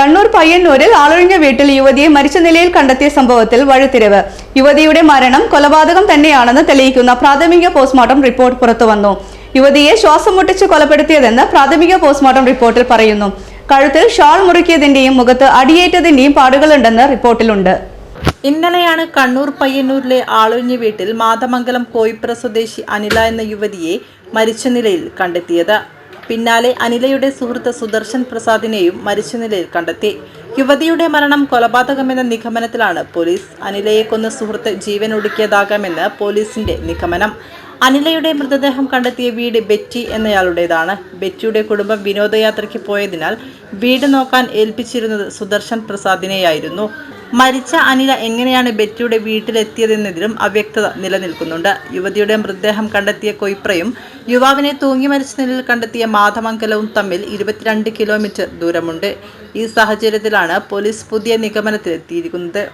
കണ്ണൂർ പയ്യന്നൂരിൽ ആളൊഴിഞ്ഞ വീട്ടിൽ യുവതിയെ മരിച്ച നിലയിൽ കണ്ടെത്തിയ സംഭവത്തിൽ വഴിത്തിരിവ്. യുവതിയുടെ മരണം കൊലപാതകം തന്നെയാണെന്ന് തെളിയിക്കുന്ന പ്രാഥമിക പോസ്റ്റ്മോർട്ടം റിപ്പോർട്ട് പുറത്തുവന്നു യുവതിയെ ശ്വാസം മുട്ടിച്ച് കൊലപ്പെടുത്തിയതെന്ന് പ്രാഥമിക പോസ്റ്റ്മോർട്ടം റിപ്പോർട്ടിൽ പറയുന്നു. കഴുത്തിൽ ഷാൾ മുറുക്കിയതിന്റെയും മുഖത്ത് അടിയേറ്റതിന്റെയും പാടുകളുണ്ടെന്ന് റിപ്പോർട്ടിലുണ്ട്. ഇന്നലെയാണ് കണ്ണൂർ പയ്യന്നൂരിലെ ആളൊഴിഞ്ഞ വീട്ടിൽ മാതമംഗലം കോയിപ്ര സ്വദേശി അനില എന്ന യുവതിയെ മരിച്ച നിലയിൽ കണ്ടെത്തിയത്. പിന്നാലെ അനിലയുടെ സുഹൃത്ത് സുദർശൻ പ്രസാദിനെയും മരിച്ച നിലയിൽ കണ്ടെത്തി. യുവതിയുടെ മരണം കൊലപാതകമെന്ന നിഗമനത്തിലാണ് പോലീസ് അനിലയെ കൊന്ന സുഹൃത്ത് ജീവൻ ഒടുക്കിയതാകാമെന്ന് പോലീസിന്റെ നിഗമനം. അനിലയുടെ മൃതദേഹം കണ്ടെത്തിയ വീട് ബെറ്റി എന്നയാളുടേതാണ്. ബെറ്റിയുടെ കുടുംബം വിനോദയാത്രയ്ക്ക് പോയതിനാൽ വീട് നോക്കാൻ ഏൽപ്പിച്ചിരുന്നത് സുദർശൻ പ്രസാദിനെയായിരുന്നു. മരിച്ച അനില എങ്ങനെയാണ് ബെറ്റിയുടെ വീട്ടിലെത്തിയതെന്നതിലും അവ്യക്തത നിലനിൽക്കുന്നുണ്ട്. യുവതിയുടെ മൃതദേഹം കണ്ടെത്തിയ കൊയ്പ്രയും യുവാവിനെ തൂങ്ങി മരിച്ച നിലയിൽ കണ്ടെത്തിയ മാധമംഗലവും തമ്മിൽ ഇരുപത്തിരണ്ട് കിലോമീറ്റർ ദൂരമുണ്ട്. ഈ സാഹചര്യത്തിലാണ് പോലീസ് പുതിയ നിഗമനത്തിലെത്തിയിരിക്കുന്നത്.